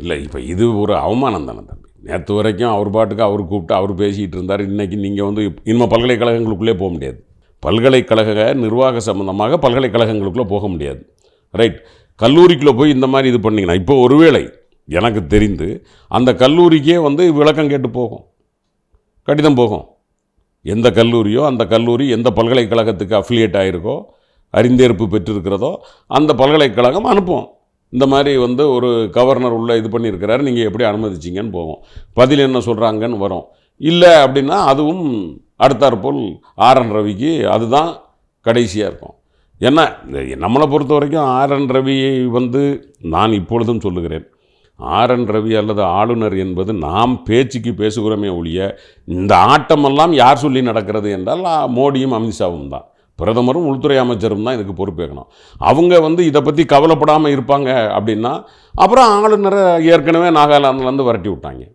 இல்லை இப்போ இது ஒரு அவமானம் தானே தம்பி. நேற்று வரைக்கும் அவர் பாட்டுக்கு அவர் கூப்பிட்டு அவர் பேசிகிட்டு இருந்தார். இன்றைக்கி நீங்கள் வந்து இனிமேல் பல்கலைக்கழகங்களுக்குள்ளே போக முடியாது. பல்கலைக்கழக நிர்வாக சம்பந்தமாக பல்கலைக்கழகங்களுக்குள்ளே போக முடியாது. ரைட் கல்லூரிக்குள்ளே போய் இந்த மாதிரி இது பண்ணிங்கன்னா இப்போ ஒருவேளை எனக்கு தெரிந்து அந்த கல்லூரிக்கே வந்து விளக்கம் கேட்டு போகும். கடிதம் போகும். எந்த கல்லூரியோ அந்த கல்லூரி எந்த பல்கலைக்கழகத்துக்கு அஃபிலியேட் ஆகிருக்கோ அறிந்தேற்பு பெற்றிருக்கிறதோ அந்த பல்கலைக்கழகம் அனுப்புவோம் இந்த மாதிரி வந்து ஒரு கவர்னர் உள்ளே இது பண்ணியிருக்கிறாரு நீங்கள் எப்படி அனுமதிச்சிங்கன்னு போவோம். பதில் என்ன சொல்கிறாங்கன்னு வரும். இல்லை அப்படின்னா அதுவும் அடுத்தாற்போல் ஆர்என் ரவிக்கு அதுதான் கடைசியாக இருக்கும். ஏன்னா இந்த நம்மளை பொறுத்த வரைக்கும் ஆர்என் ரவியை வந்து நான் இப்பொழுதும் சொல்லுகிறேன். ஆர்என் ரவி அல்லது ஆளுநர் என்பது நாம் பேச்சுக்கு பேசுகிறோமே ஒழிய இந்த ஆட்டமெல்லாம் யார் சொல்லி நடக்கிறது என்றால் மோடியும் அமித்ஷாவும் தான். பிரதமரும் உள்துறை அமைச்சரும் தான் இதுக்கு பொறுப்பேற்கணும். அவங்க வந்து இதை பற்றி கவலைப்படாமல் இருப்பாங்க அப்படின்னா அப்புறம் ஆளுநரை ஏற்கனவே நாகாலாந்துலேருந்து விரட்டி விட்டாங்க.